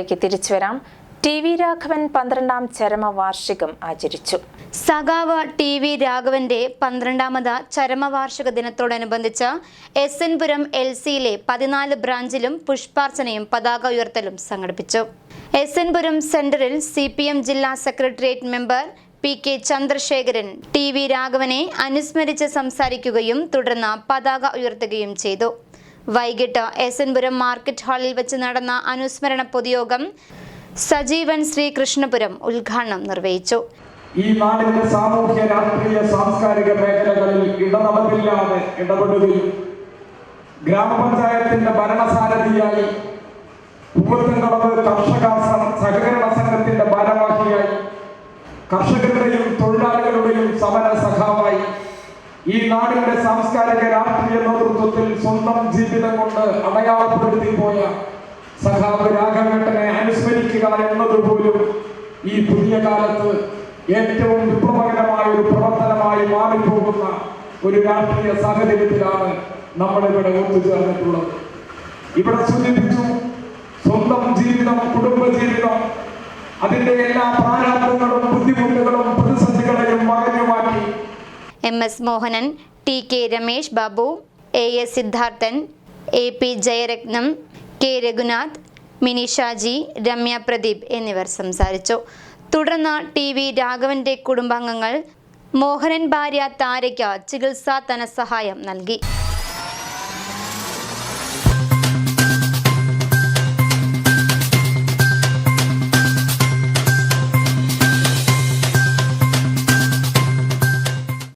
വാർത്തകളിലേക്ക് തിരിച്ചു വരാം. ടി വി രാഘവൻ പന്ത്രണ്ടാം ചരമവാർഷികം ആചരിച്ചു. സഖാവ് ടി വി രാഘവന്റെ പന്ത്രണ്ടാമത് ചരമവാർഷിക ദിനത്തോടനുബന്ധിച്ച് എസ് എൻ പുരം എൽ സിയിലെ പതിനാല് ബ്രാഞ്ചിലും പുഷ്പാർച്ചനയും പതാക ഉയർത്തലും സംഘടിപ്പിച്ചു. എസ് എൻ പുരം സെന്ററിൽ സി പി എം ജില്ലാ secretariat member P K Chandrasekharan T V രാഘവനെ അനുസ്മരിച്ച് സംസാരിക്കുകയും തുടർന്ന് പതാക ഉയർത്തുകയും ചെയ്തു. വൈകിട്ട് എസ് എൻപുരം മാർക്കറ്റ് ഹാളിൽ വെച്ച് നടന്ന അനുസ്മരണ പൊതുയോഗം സജീവൻ ശ്രീകൃഷ്ണപുരം ഉദ്ഘാടനം നിർവഹിച്ചു. ഈ നാടിന്റെ സാമൂഹ്യ രാഷ്ട്രീയ സാംസ്കാരിക മേഖലകളിൽ ഇടനടപ്പില്ലാതെ ഇടപെടുകയും ഗ്രാമപഞ്ചായത്തിന്റെ ഭരണസാരഥിയായി പൂവത്തുംകളവ് കർഷക സഹകരണ സംഘത്തിന്റെ ഭാരവാഹിയായി കർഷകരുടെയും തൊഴിലാളികളുടെയും സമര സഖാവായി ഈ നാടിന്റെ സാംസ്കാരിക രാഷ്ട്രീയ നേതൃത്വത്തിൽ സ്വന്തം ജീവിതം കൊണ്ട് അടയാളപ്പെടുത്തി പോയ സഖാബ് രാഘവേട്ടനെ അനുസ്മരിക്കുക എന്നതുപോലും ഈ പുതിയ കാലത്ത് ഏറ്റവും വിപ്ലവകരമായ ഒരു പ്രവർത്തനമായി മാറിപ്പോകുന്ന ഒരു രാഷ്ട്രീയ സാഹചര്യത്തിലാണ് നമ്മളിവിടെ ഒത്തുചേർന്നിട്ടുള്ളത്. ഇവിടെ സൂചിപ്പിച്ചു സ്വന്തം ജീവിതം കുടുംബജീവിതം അതിന്റെ എല്ലാ പ്രാരാബ്ദങ്ങളും ബുദ്ധിമുട്ടുകളും S Mohanan T K Ramesh Babu A S Siddharthan A P Jayarathnam K Raghunath Mini Shaji Ramya Pradeep എന്നിവർ സംസാരിച്ചു. തുടർന്ന് ടി വി രാഘവന്റെ കുടുംബാംഗങ്ങൾ മോഹനൻ ഭാര്യ താരയ്ക്ക് ചികിത്സാ ധനസഹായം നൽകി.